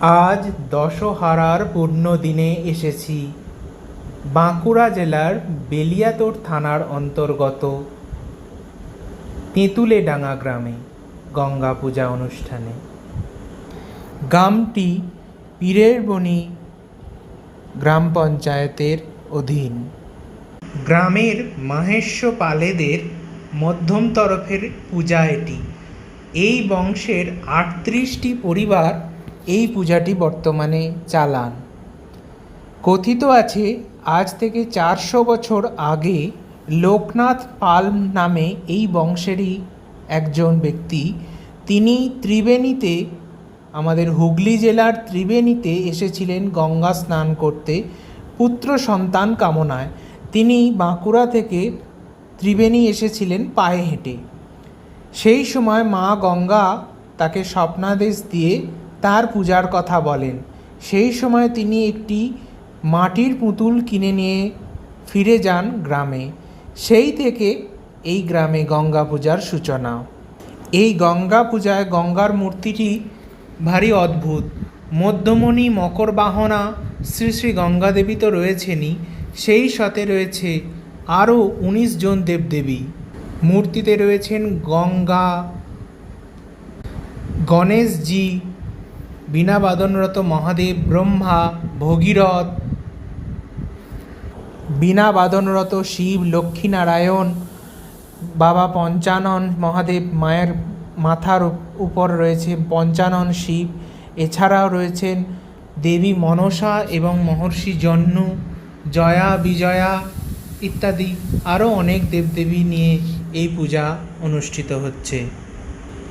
আজ দশহারার পূর্ণ দিনে এসেছি। বাঁকুড়া জেলার বেলিয়াতোড় থানার অন্তর্গত তেঁতুলেডাঙ্গা গ্রামে গঙ্গা পূজা অনুষ্ঠানে। গ্রামটি পীরেরবনি গ্রাম পঞ্চায়েতের অধীন। গ্রামের মাহেশ্ব পালেদের মধ্যম তরফের পূজা এটি। এই বংশের আটত্রিশটি পরিবার এই পূজাটি বর্তমানে চালান। কথিত আছে, আজ থেকে চারশো বছর আগে লোকনাথ পাল নামে এই বংশেরই একজন ব্যক্তি, তিনি ত্রিবেণীতে, আমাদের হুগলি জেলার ত্রিবেণীতে এসেছিলেন গঙ্গা স্নান করতে, পুত্র সন্তান কামনায়। তিনি বাঁকুড়া থেকে ত্রিবেণী এসেছিলেন পায়ে হেঁটে। সেই সময় মা গঙ্গা তাকে স্বপ্নাদেশ দিয়ে তার পূজার কথা বলেন। সেই সময় তিনি একটি মাটির পুতুল কিনে নিয়ে ফিরে যান গ্রামে। সেই থেকে এই গ্রামে গঙ্গা পূজার সূচনা। এই গঙ্গা পূজায় গঙ্গার মূর্তিটি ভারী অদ্ভুত। মধ্যমণি মকর বাহনা শ্রী শ্রী গঙ্গা দেবী তো রয়েছেনই, সেই সাথে রয়েছে আরও উনিশ জন দেবদেবী। মূর্তিতে রয়েছেন গঙ্গা, গণেশজি বীণা বাদনরত মহাদেব ব্রহ্মা ভগীরথ। বীণা বাদনরত শিব লক্ষ্মীনারায়ণ, বাবা পঞ্চানন মহাদেব মায়ের মাথার উপর রয়েছে পঞ্চানন শিব। এছাড়াও রয়েছেন দেবী মনসা এবং মহর্ষি জন্নু, জয়া বিজয়া ইত্যাদি আরও অনেক দেবদেবী নিয়ে এই পূজা অনুষ্ঠিত হচ্ছে।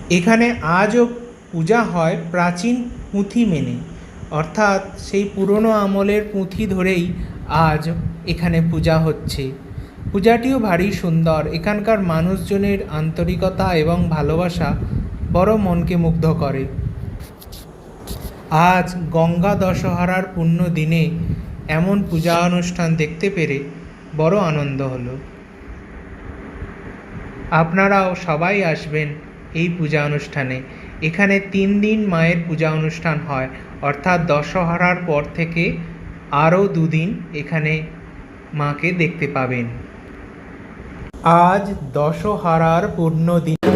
এখানে আজও পূজা হয় প্রাচীন পুঁথি মেনে। অর্থাৎ সেই পুরনো আমলের পুঁথি ধরেই আজ এখানে পূজা হচ্ছে। পূজাটিও ভারী সুন্দর। এখানকার মানুষজনের আন্তরিকতা এবং ভালোবাসা বড় মনকে মুগ্ধ করে। আজ গঙ্গা দশহরার পূর্ণ দিনে এমন পূজা অনুষ্ঠান দেখতে পেরে বড় আনন্দ হলো। আপনারাও সবাই আসবেন এই পূজা অনুষ্ঠানে। এখানে তিন দিন মায়ের পূজা অনুষ্ঠান হয়, অর্থাৎ দশহরার পর থেকে আরও দুদিন এখানে মাকে দেখতে পাবেন। আজ দশহরার পূর্ণ দিন।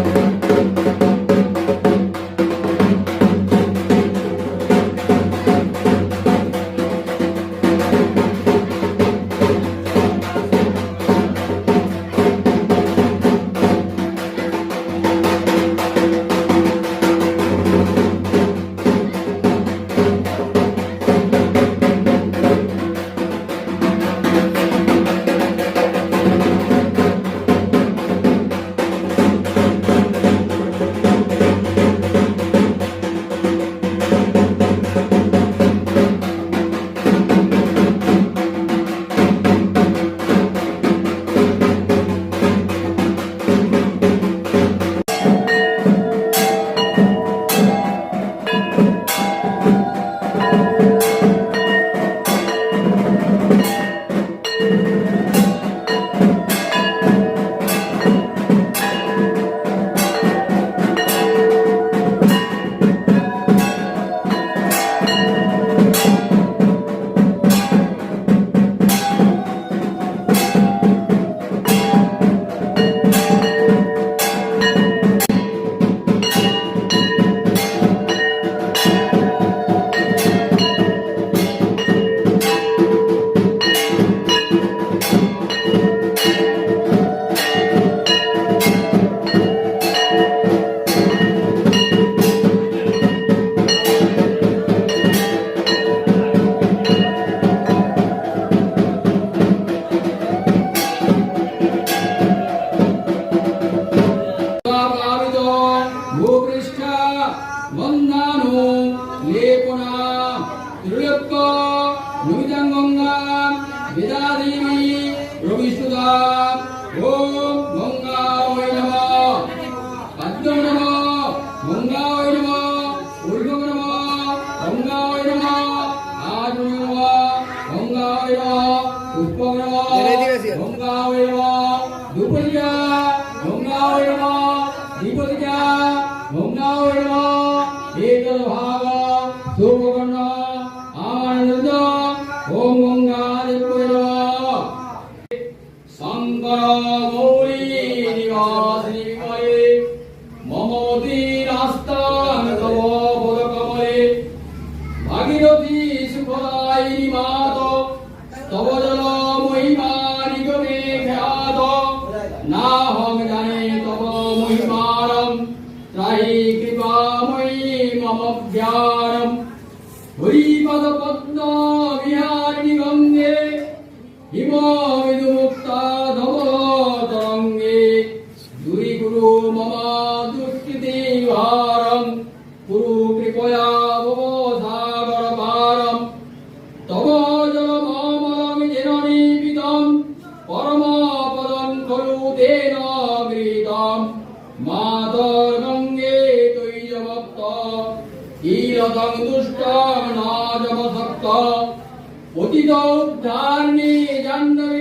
திருவப்போ நுமிதங்கொங்காம் விதாதேவி யோகிசுதாம் ஓம் மொங்காய் நம பத்மம் நம மொங்காய் நம உள்வம் நம மொங்காய் நம ஆஜு நம மொங்காய் நம உப்பம் நம மொங்காய் நம শঙ্কর গৌরী নিবাসিনী বিমলে মম দীনাস্তান তব পদকমলে ভাগীরথী সুখদায়িনী মাত তব জল মহিমা নিগমে খ্যাত। না হং জানে তব মহিমারম, ত্রাহি কৃপাময়ী মম জ্ঞানম। হরিপদ পদ্ম বিহারিণী গঙ্গে হিম দুই গুরু মম দুষ্কৃতি ভারম। গুরু কৃপয়া ববধাবর ভারম তব জল মমরম জেননি বিদম পরম পদম খলু দেন মৃতম মাতর গঙ্গে তুই জবক্ত ইরতং দুষ্টম না জবসক্ত পতিত উদ্ধারণে জান্ডবে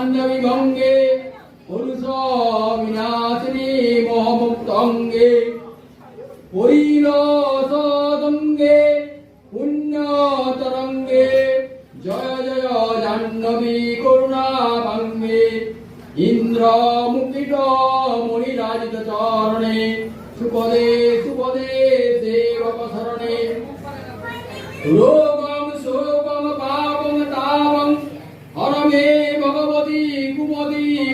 জাহ্নবী গঙ্গে পুরুষ বিনাশিনী মোহমুক্তঙ্গে পরিলসদঙ্গে পুণ্যতরঙ্গে জয় জয় জাহ্নবী করুণা ভাঙ্গে ইন্দ্র মুকুট মণিরাজিত চরণে, সুপদে সুপদে সেবক শরণে রোগম শোকম পাপম তাপম, হরমে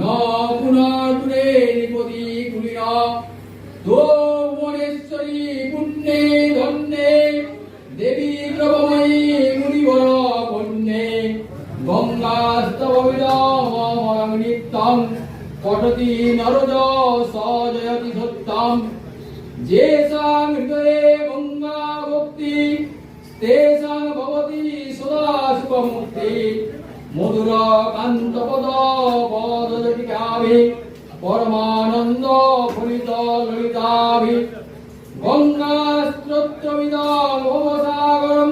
ন পুনর্গুণে নিপতি কুলিন তো মনেশ্বরী পুণ্যে ধন্যে দেবী দ্রবময়ী মুনিবর কন্যে গঙ্গাস্তবিদমং নিত্যং পঠতি নরজ সজয়তি সত্যম যেষাং হৃদয়ে গঙ্গা ভক্তি তেষাং ভবতি সদা শুভমুক্তি মধুর কান্ত পদ পদজটিকাভি পরমানন্দ ফলিত ললিতাভি গঙ্গা স্রোত্রমিদং ভবসাগরম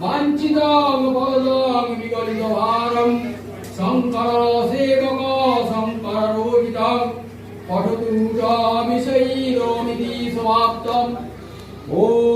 বাঞ্ছিতং পদং বিগলিত ভারম শঙ্কর সেবক শঙ্কর রোহিতং পঠতু চ বিষয়ীরোমিতি সমাপ্তম। ॐ